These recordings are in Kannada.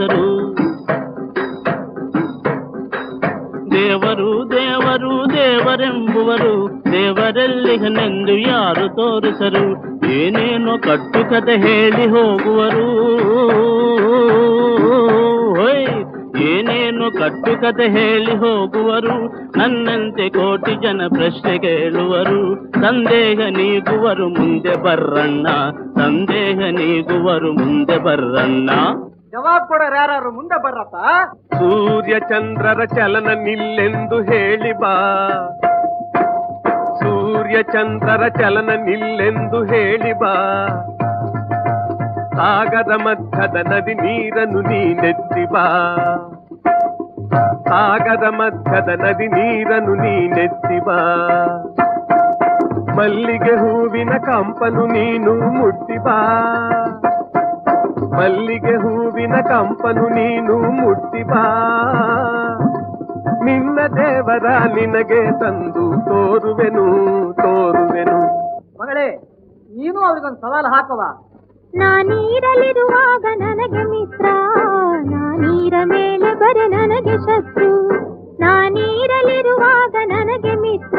ತೋರಿಸರು ದೇವರು ದೇವರು ದೇವರೆಂಬುವರು ದೇವರೆಲ್ಲಿಗನೆಂದು ಯಾರು ತೋರಿಸರು? ಏನೇನೋ ಕಟ್ಟು ಕತೆ ಹೇಳಿ ಹೋಗುವರು. ಏನೇನು ಕಟ್ಟು ಕತೆ ಹೇಳಿ ಹೋಗುವರು. ನನ್ನಂತೆ ಕೋಟಿ ಜನ ಪ್ರಶ್ನೆ ಕೇಳುವರು. ಸಂದೇಹ ನೀಗುವರು, ಮುಂದೆ ಬರ್ರಣ್ಣ. ಸಂದೇಹ ನೀಗುವರು, ಮುಂದೆ ಬರ್ರಣ್ಣ. ಜವಾಬ್ ಕೊಡೋರು ಯಾರು ಮುಂದೆ ಬರ್ರಪ್ಪ? ಸೂರ್ಯ ಚಂದ್ರರ ಚಲನ ನಿಲ್ಲೆಂದು ಹೇಳಿ ಬಾ. ಸೂರ್ಯ ಚಂದ್ರರ ಚಲನ ನಿಲ್ಲೆಂದು ಹೇಳಿ ಬಾ. ಸಾಗರ ಮಧ್ಯದ ನದಿ ನೀರನ್ನು ನೀನೆತ್ತಿ ಬಾ. ಸಾಗರ ಮಧ್ಯದ ನದಿ ನೀರನ್ನು ನೀನೆತ್ತಿ ಬಾ. ಮಲ್ಲಿಗೆ ಹೂವಿನ ಕಂಪನು ನೀನು ಮುಟ್ಟಿ ಬಾ. ಮಲ್ಲಿಗೆ ಹೂವಿನ ಕಂಪನು ನೀನು ಮುಟ್ಟಿ ಬಾ. ನಿನ್ನ ದೇವರ ನಿನಗೆ ತಂದು ತೋರುವೆನು ತೋರುವೆನು. ಮಗಳೇ ನೀನು ಅವ್ರಿಗೊಂದು ಸವಾಲು ಹಾಕವ ನಾನೀರಲಿರುವಾಗ ನನಗೆ ಮಿತ್ರ ನಾನೀರ ಮೇಲೆ ಬರೆ ನನಗೆ ಶತ್ರು. ನಾನೀರಲಿರುವಾಗ ನನಗೆ ಮಿತ್ರ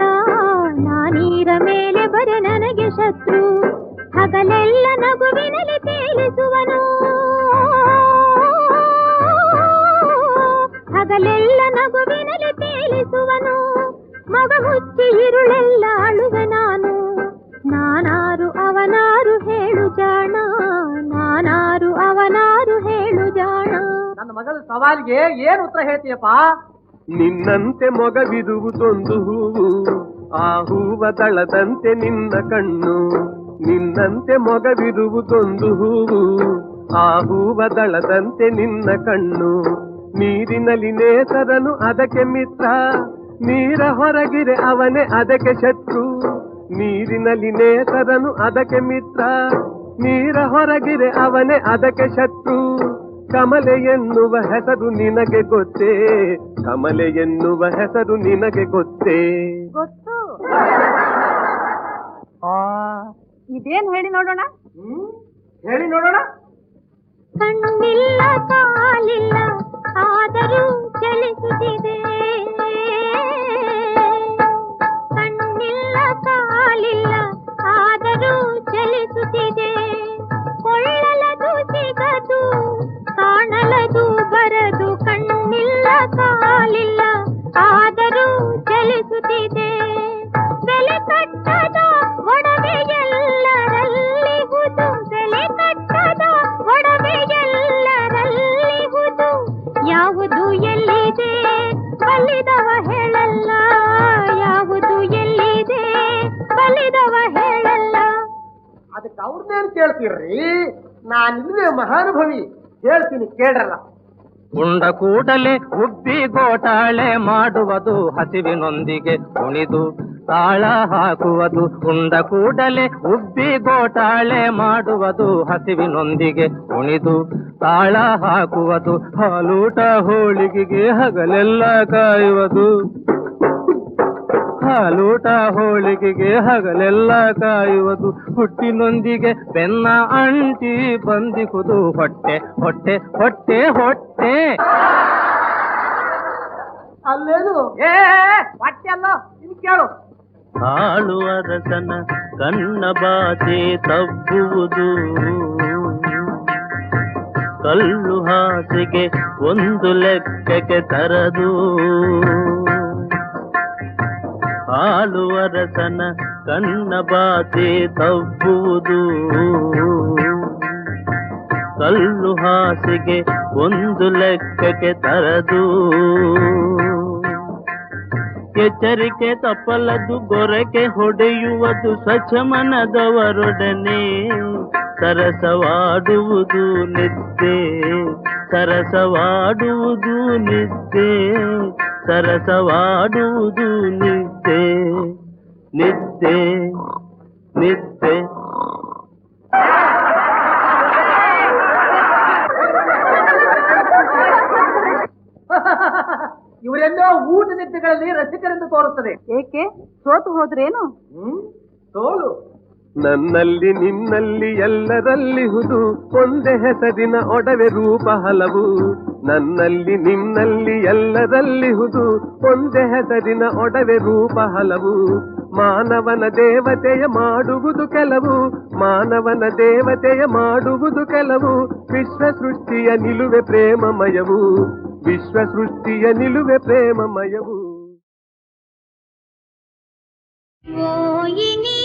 ನಾನೀರ ಮೇಲೆ ಬರೆ ನನಗೆ ಶತ್ರು. ಹಗಲೆಲ್ಲ ನಗುವಿನಲ್ಲಿ ತೇಲಿಸುವನು. ಹಗಲೆಲ್ಲ ನಗುವಿನಲ್ಲಿ ತೇಲಿಸುವನು. ಮಗ ಮುಚ್ಚಿ ಇರುಳೆಲ್ಲ ಅಳುವೆ ನಾನು. ನಾನಾರು ಅವನಾರು ಹೇಳು ಜಾಣ. ನಾನಾರು ಅವನಾರು ಹೇಳು ಜಾಣ. ನನ್ನ ಮಗಳ ಸವಾಲಿಗೆ ಏನು ಉತ್ತರ ಹೇಳ್ತೀಯಪ್ಪ? ನಿನ್ನಂತೆ ಮೊಗವಿರುವುದೊಂದು ಹೂವು. ಆ ಹೂವ ದಳದಂತೆ ನಿನ್ನ ಕಣ್ಣು. ನಿನ್ನಂತೆ ಮೊಗವಿರುವುದೊಂದು ಹೂವು, ಆ ಹೂವ ದಳದಂತೆ ನಿನ್ನ ಕಣ್ಣು. ನೀರಿನಲ್ಲಿ ನೇಸರನು ಅದಕ್ಕೆ ಮಿತ್ರ, ನೀರ ಹೊರಗಿರೆ ಅವನೇ ಅದಕ್ಕೆ ಶತ್ರು. ನೀರಿನಲ್ಲಿ ನೇಸರನು ಅದಕ್ಕೆ ಮಿತ್ರ, ನೀರ ಹೊರಗಿರೆ ಅವನೇ ಅದಕ್ಕೆ ಶತ್ರು. ಕಮಲೆ ಎನ್ನುವ ಹೆಸರು ನಿನಗೆ ಗೊತ್ತೇ? ಕಮಲೆ ಎನ್ನುವ ಹೆಸರು ನಿನಗೆ ಗೊತ್ತೇ? ಗೊತ್ತು. ಇದೇನ್ ಹೇಳಿ ನೋಡೋಣ? ಹ್ಮ್? ಹೇಳಿ ನೋಡೋಣ. ಕಣ್ಣಿಲ್ಲ ಕಾಲಿಲ್ಲ ಆದರೂ ಚಲಿಸುತ್ತಿದೆ. ಕಣ್ಣಿಲ್ಲ ಕಾಲಿಲ್ಲ ಆದರೂ ಚಲಿಸುತ್ತಿದೆ. ಕೊಳ್ಳಲದು ಸಿಗದು ಕಾಣಲದು ಬರದು ಕಣ್ಣಿಲ್ಲ ಕಾಲಿಲ್ಲ ಆದರೂ ಚಲಿಸುತ್ತಿದೆ. ಬೆಲೆ ಕಟ್ಟದ ಒಡವೆ ಬಲ್ಲಿದವ ಹೇಳಲ್ಲ ಯಾವುದು ಎಲ್ಲಿದೆ? ಬಲ್ಲಿದವ ಹೇಳಲ್ಲ. ಅದಕ್ಕೆ ಅವ್ರನ್ನೇನು ಕೇಳ್ತೀರ್ರಿ? ನಾನಿಲ್ವೇ ಮಹಾನುಭವಿ ಹೇಳ್ತೀನಿ ಕೇಳಲ್ಲ. ಉಂಡ ಕೂಡಲೇ ಉಬ್ಬಿ ಗೋಟಾಳೆ ಮಾಡುವುದು ಹಸಿವಿನೊಂದಿಗೆ ಕುಣಿದು ತಾಳ ಹಾಕುವುದು ಉಂಡ ಕೂಡಲೇ ಉಬ್ಬಿ ಗೋಟಾಳೆ ಮಾಡುವುದು ಹಸಿವಿನೊಂದಿಗೆ ಉಣಿದು ತಾಳ ಹಾಕುವುದು ಹಾಲೂಟ ಹೋಳಿಗೆಗೆ ಹಗಲೆಲ್ಲ ಕಾಯುವುದು. ಹಾಲೂಟ ಹೋಳಿಗೆಗೆ ಹಗಲೆಲ್ಲ ಕಾಯುವುದು ಹುಟ್ಟಿನೊಂದಿಗೆ ಬೆನ್ನ ಅಂಟಿ ಬಂದಿಕುದು ಹೊಟ್ಟೆ ಹೊಟ್ಟೆ ಹೊಟ್ಟೆ ಹೊಟ್ಟೆ. ಅಲ್ಲೇನು? ಏ ಹೊಟ್ಟೆ ಅಲ್ಲ ಕೇಳು. ಹಾಳು ಅರಸನ ಕಣ್ಣ ಬಾಚೆ ತಬ್ಬುವುದು ಕಲ್ಲು ಹಾಸಿಗೆ ಒಂದು ಲೆಕ್ಕಕ್ಕೆ ತರದು ಹಾಳು ಅರಸನ ಕಣ್ಣ ಬಾಚೆ ತಬ್ಬುವುದು ಕಲ್ಲು ಹಾಸಿಗೆ ಒಂದು ಲೆಕ್ಕಕ್ಕೆ ತರದು ಎಚ್ಚರಿಕೆ ತಪ್ಪಲದು ಗೊರಕೆ ಹೊಡೆಯುವುದು ಸ್ವಚ್ಛ ಮನದವರೊಡನೆ ಸರಸವಾಡುವುದು ನಿದ್ದೆ ಸರಸವಾಡುವುದು ನಿದ್ದೆ ಸರಸವಾಡುವುದು ನಿದ್ದೆ ನಿದ್ದೆ ನಿದ್ದೆ ಇವರೆಲ್ಲೋ ಊಟ ನಿದ್ದೆಗಳಲ್ಲಿ ರಸಿಕರೆಂದು ತೋರುತ್ತದೆ. ಏಕೆ? ಸೋತು ಹೋದ್ರೇನು? ಹ್ಮ್? ತೋಲು ನನ್ನಲ್ಲಿ ನಿನ್ನಲ್ಲಿ ಎಲ್ಲರಲ್ಲಿ ಹುದು. ಒಂದೇ ಹೆಸರಿನ ಒಡವೆ ರೂಪ ಹಲವು. ನನ್ನಲ್ಲಿ ನಿನ್ನಲ್ಲಿ ಎಲ್ಲರಲ್ಲಿ ಹುದು. ಒಂದೇ ಹೆಸರಿನ ಒಡವೆ ರೂಪ ಹಲವು. ಮಾನವನ ದೇವತೆಯ ಮಾಡುವುದು ಕೆಲವು. ಮಾನವನ ದೇವತೆಯ ಮಾಡುವುದು ಕೆಲವು. ವಿಶ್ವ ಸೃಷ್ಟಿಯ ನಿಲುವೆ ಪ್ರೇಮಮಯವು. విశ్వ సృష్టియ నిలువె ప్రేమమయవు. ఇని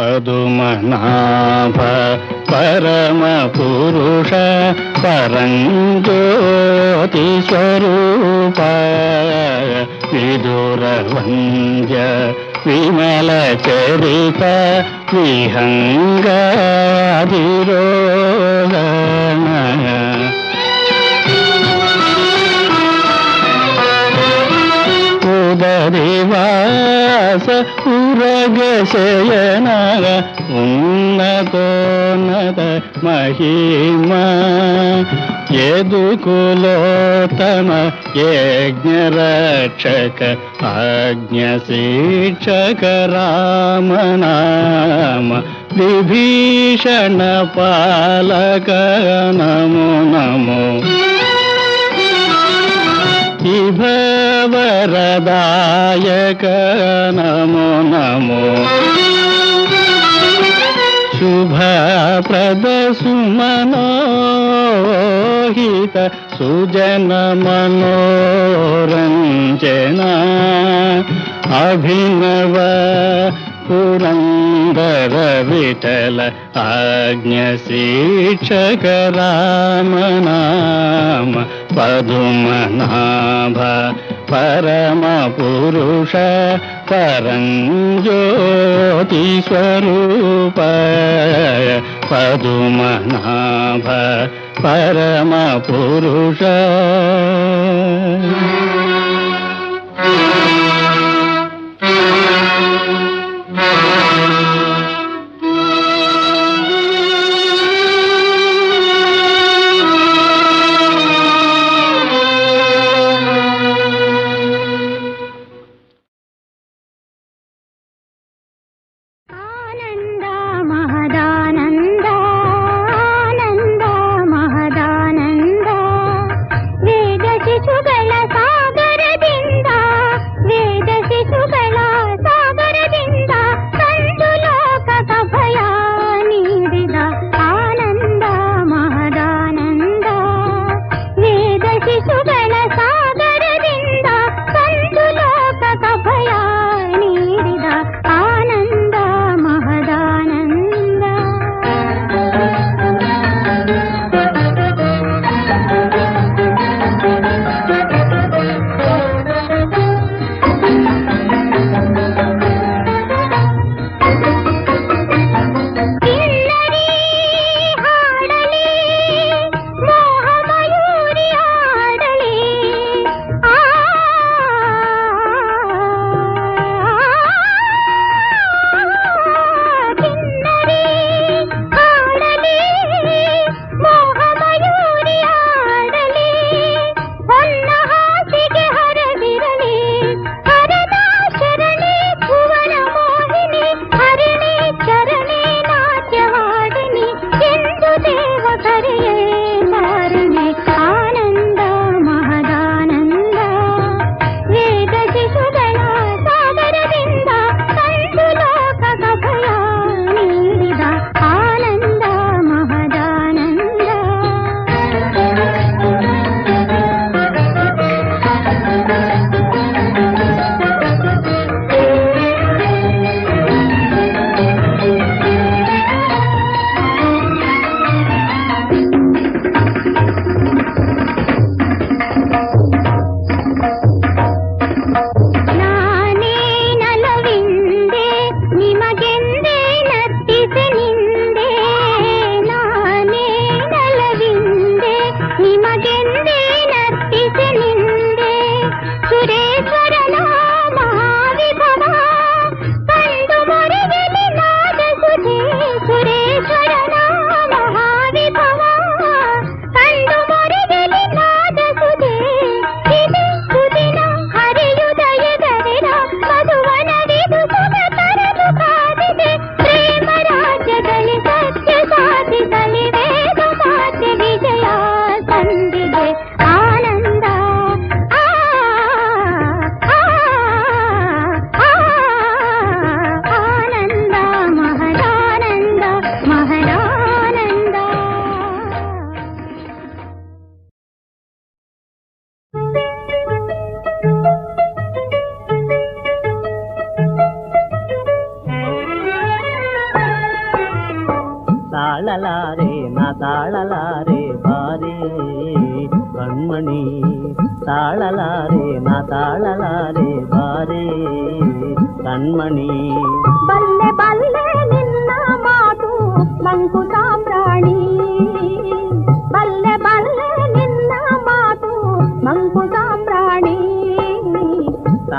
पद కులోత్తమ యజ్ఞ రక్షక ఆజ్ఞ ఆజ్ఞశీక్షక రామనామ విభీషణ పాలక నమో నమో ఇభవరదాయక నమో నమో శుభప్రద మనో सहित सुजन सुजनमनोरञ्जना अभिनव पुरन्दर विठल आज्ञशिक्षक रामनाम पदुमनाभ परमपुरुष परञ्ज्योतिस्वरूप पदुमनाभ परमपुरुष।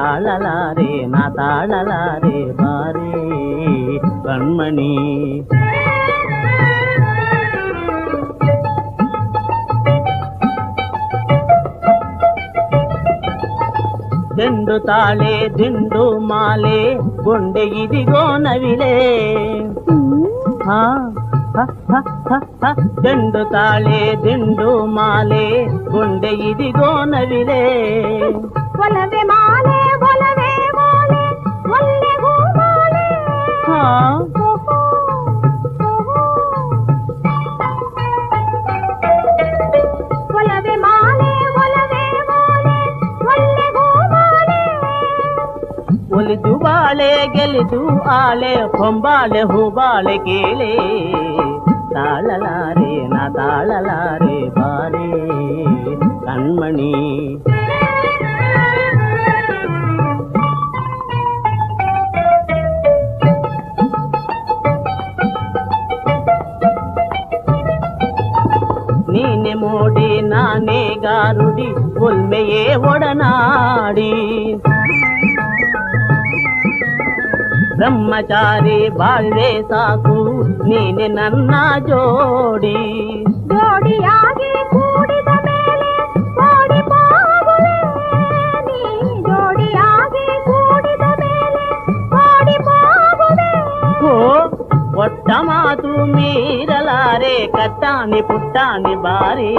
తాళలారే నా తాళలారే బారే కణ్మణి దిండు తాళే దిండు మాలే గుండె ఇదిగో నవిలే. దిండు తాళే దిండు మాలే గుండె ఇదిగో నవిలే. మాలే ಒಲಿದು ಬಾಳೆ ಗೆಲಿದು ಆಳೆ ಹೊಂಬಾಳೆ ಹೂಬಾಳೆ ಕೇಳೆ ತಾಳಲಾರೆ ನಾ ತಾಳಲಾರೆ ಬಾರೆ ಕಣ್ಮಣಿ ನೀನೆ ಮೋಡಿ ನಾನೇ ಗಾರುಡಿ ಉಲ್ಮೆಯೇ ಒಡನಾಡಿ ಬ್ರಹ್ಮಚಾರಿ ಬಾಳ್ವೆ ಸಾಕು ನೀನೆ ನನ್ನ ಜೋಡಿ ಜೋಡಿಯಾಗಿ ಕೂಡಿದ ಮೇಲೆ ಓಡಿ ಹೋಗುವೆ ನೀ ಜೋಡಿಯಾಗಿ ಕೂಡಿದ ಮೇಲೆ ಓಡಿ ಹೋಗುವೆ ಓ ಒಟ್ಟ ಮಾತು మీరలారే కట్టాని పుట్టాని బారీ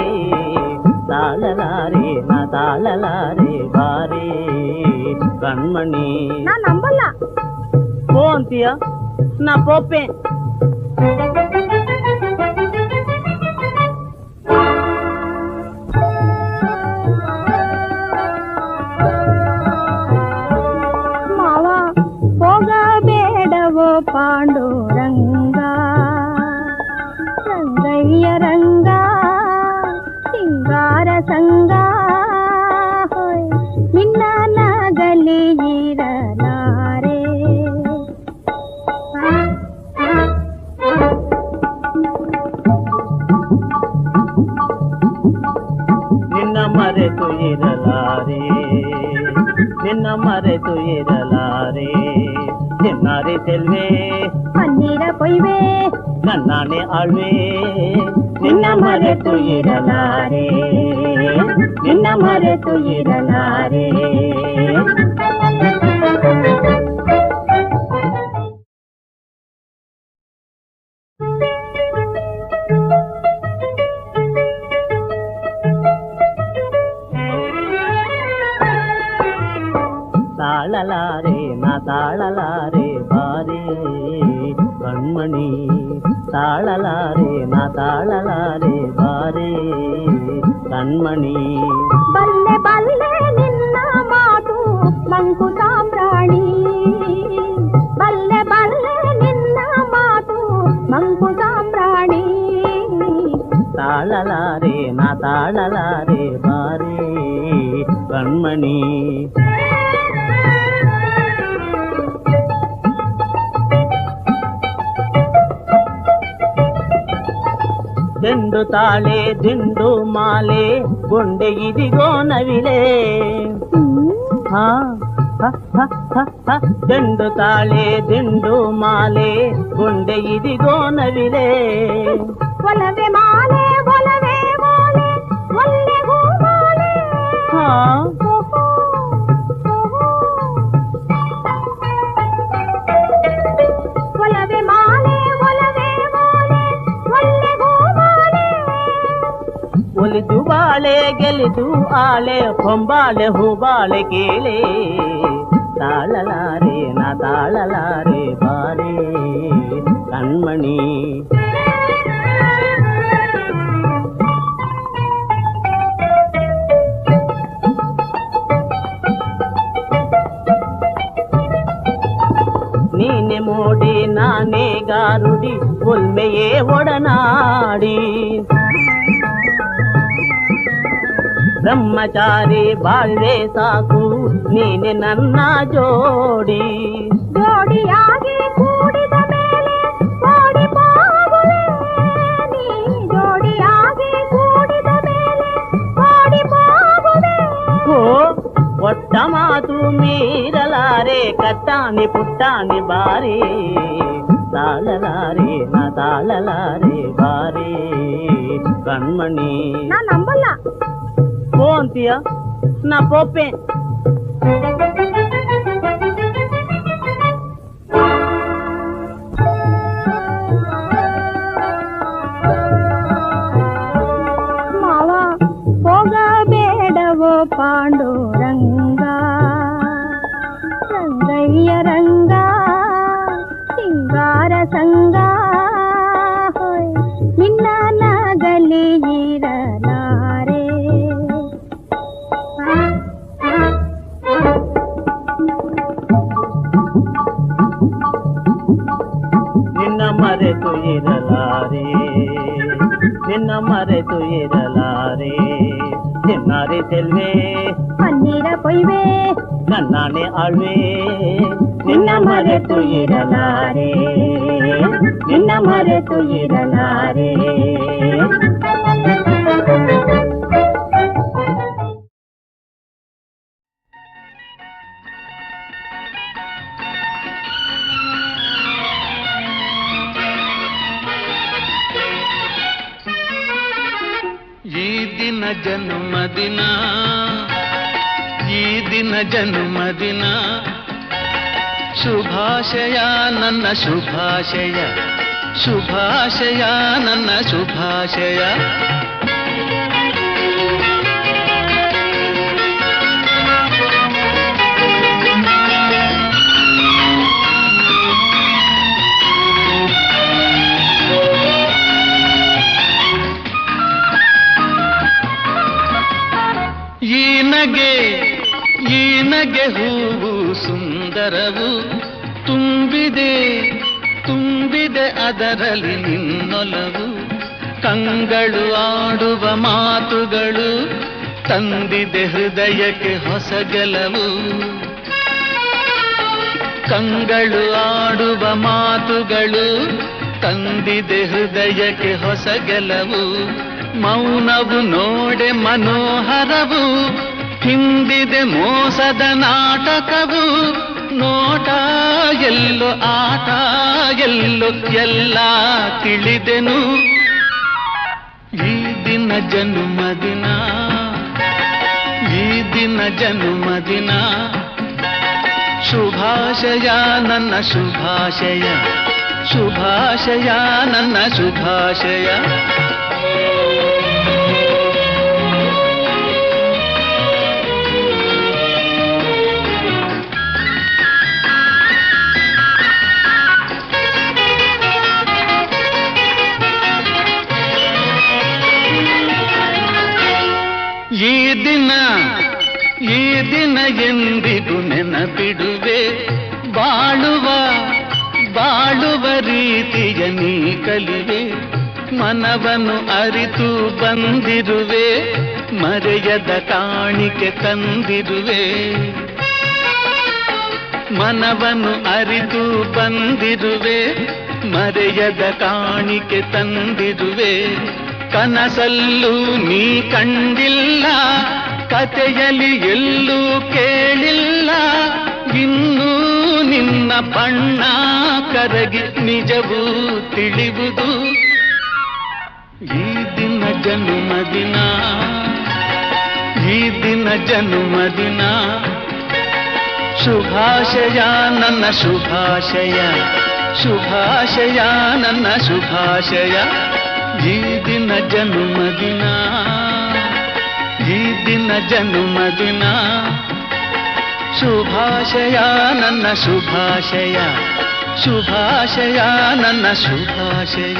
తాళలారే నా తాళలారే బారీ కణ్మణి. நான் நம்பல போந்தியா நான் போப்பேன் நானே ஆழ்வேன். நின்ன மறை துயிரலா తాళే దిండు మాలే గుండె ఇదిగో నవిలే. దిండు తాళే దిండు మాలే గుండె ఇదిగో నవిలే. మాలే గెలుచు బాలే గెలుచు ఆలే కొంబాలే హుబాలే కేలే தாழலாரே நான் தாழலாரே பாரே கண்மணி நீனே மோடி நானே காருடி உண்மையே உடனாடி ಬ್ರಹ್ಮಚಾರಿ ಬಾಳ್ವೆ ಸಾಕು ನೀನೆ ನನ್ನ ಜೋಡಿ ಜೋಡಿಯಾಗಿ ಕೂಡಿದ ಮೇಲೆ ಓಡಿ ಹೋಗುವೆ ನೀ ಜೋಡಿಯಾಗಿ ಕೂಡಿದ ಮೇಲೆ ಓಡಿ ಹೋಗುವೆ ಓ ಒಟ್ಟ ಮಾತು ಮೀರಲಾರೆ ಕಟ್ಟಾಣಿ ಪುಟ್ಟಾಣಿ ಬಾರಿ ತಾಳಲಾರೆ ನಾ ತಾಳಲಾರೆ ಬಾರಿ ಕಣ್ಮಣಿ ನಾನ್ Bom, tia. Na pope. మావా పోగా బేడవో పాండు రంగా రంగయ్య రంగా సింగార సంగా பன்னாரே செல்வே. பன்னீர பொய்வே. நன்னானே ஆழ்வே. நின்ன மறு துயிரலாரே நின்ன மறு துயிரலாரே ದಿನ ಜನ್ಮದಿನ ಶುಭಾಶಯ ನನ್ನ ಶುಭಾಶಯ ಶುಭಾಶಯ ನನ್ನ ಶುಭಾಶಯ ಈ ನಗೆ ಈ ನಗೆ ಹೂವು ಸುಂದರವು ತುಂಬಿದೆ ತುಂಬಿದೆ ಅದರಲ್ಲಿ ನಿನ್ನೊಲವು. ಕಂಗಳು ಆಡುವ ಮಾತುಗಳು ತಂದಿದೆ ಹೃದಯಕ್ಕೆ ಹೊಸ ಗೆಲವು. ಕಂಗಳು ಆಡುವ ಮಾತುಗಳು ತಂದಿದೆ ಹೃದಯಕ್ಕೆ ಹೊಸ ಗೆಲವು. ಮೌನವು ನೋಡೆ ಮನೋಹರವು ಹಿಂದಿದೆ ಮೋಸದ ನಾಟಕವು, ನೋಟ, ಎಲ್ಲೋ, ಆಟ, ಎಲ್ಲೋ, ಎಲ್ಲ ತಿಳಿದೆನು. ಈ ದಿನ ಜನ್ಮದಿನ ಈ ದಿನ ಜನ್ಮದಿನ ಶುಭಾಶಯ ನನ್ನ ಶುಭಾಶಯ ಶುಭಾಶಯ ನನ್ನ ಶುಭಾಶಯ. ಈ ದಿನ ಈ ದಿನ ಎಂದಿಗೂ ನೆನಪಿಡುವೆ. ಬಾಳುವ ಬಾಳುವ ರೀತಿಯ ನೀ ಕಲಿವೆ. ಮನವನ್ನು ಅರಿತು ಬಂದಿರುವೆ, ಮರೆಯದ ಕಾಣಿಕೆ ತಂದಿರುವೆ. ಮನವನ್ನು ಅರಿತು ಬಂದಿರುವೆ, ಮರೆಯದ ಕಾಣಿಕೆ ತಂದಿರುವೆ. ಕನಸಲ್ಲೂ ನೀ ಕಂಡಿಲ್ಲ, ಕತೆಯಲ್ಲಿ ಎಲ್ಲೂ ಕೇಳಿಲ್ಲ. ಇನ್ನೂ ನಿನ್ನ ಬಣ್ಣ ಕರಗಿ ನಿಜವೂ ತಿಳಿಯುವುದು ಈ ದಿನ ಜನ್ಮದಿನ ಈ ದಿನ ಜನ್ಮದಿನ ಶುಭಾಶಯ ನನ್ನ ಶುಭಾಶಯ ಶುಭಾಶಯ ನನ್ನ ಶುಭಾಶಯ. ಈ ದಿನ ಜನ್ಮದಿನ ಈ ದಿನ ಜನ್ಮದಿನ ಶುಭಾಶಯ ನನ್ನ ಶುಭಾಶಯ ಶುಭಾಶಯ ನನ್ನ ಶುಭಾಶಯ.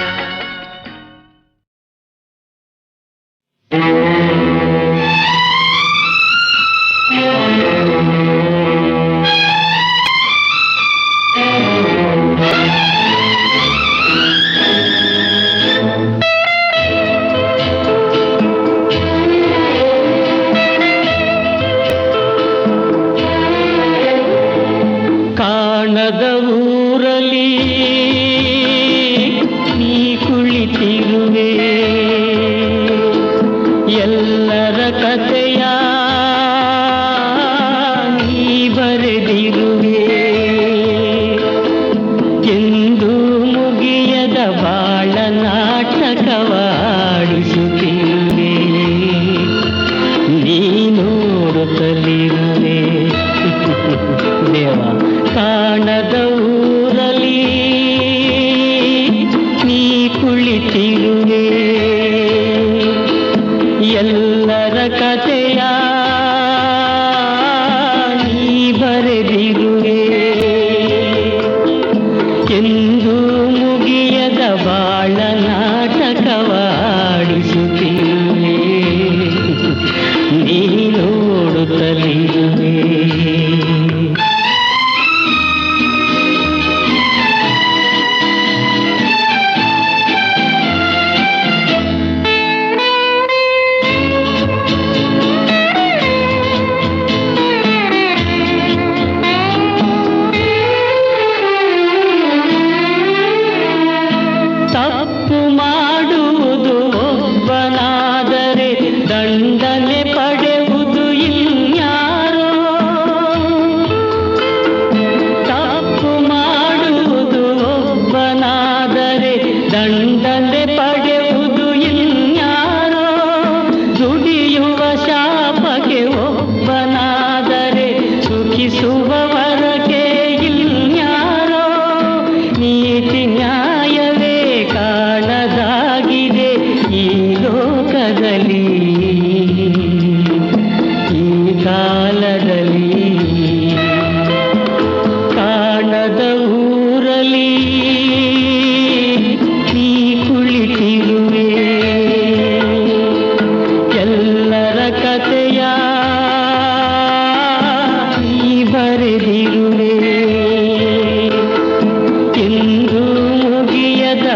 तर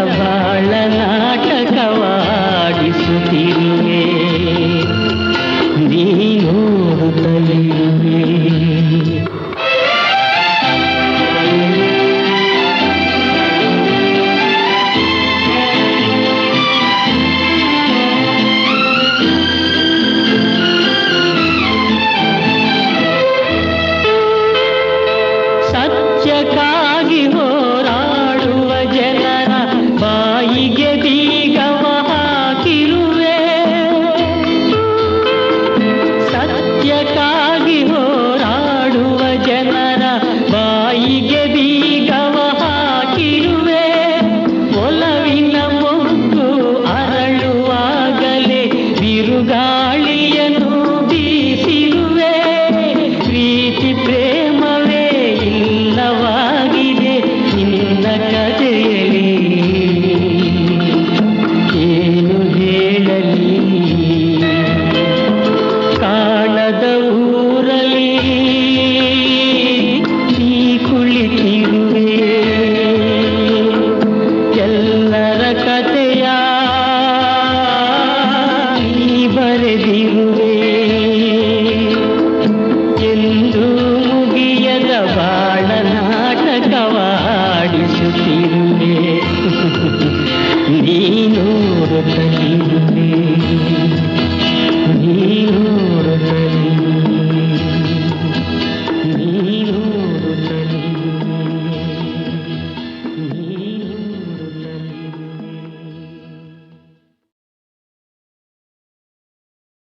ಬಾ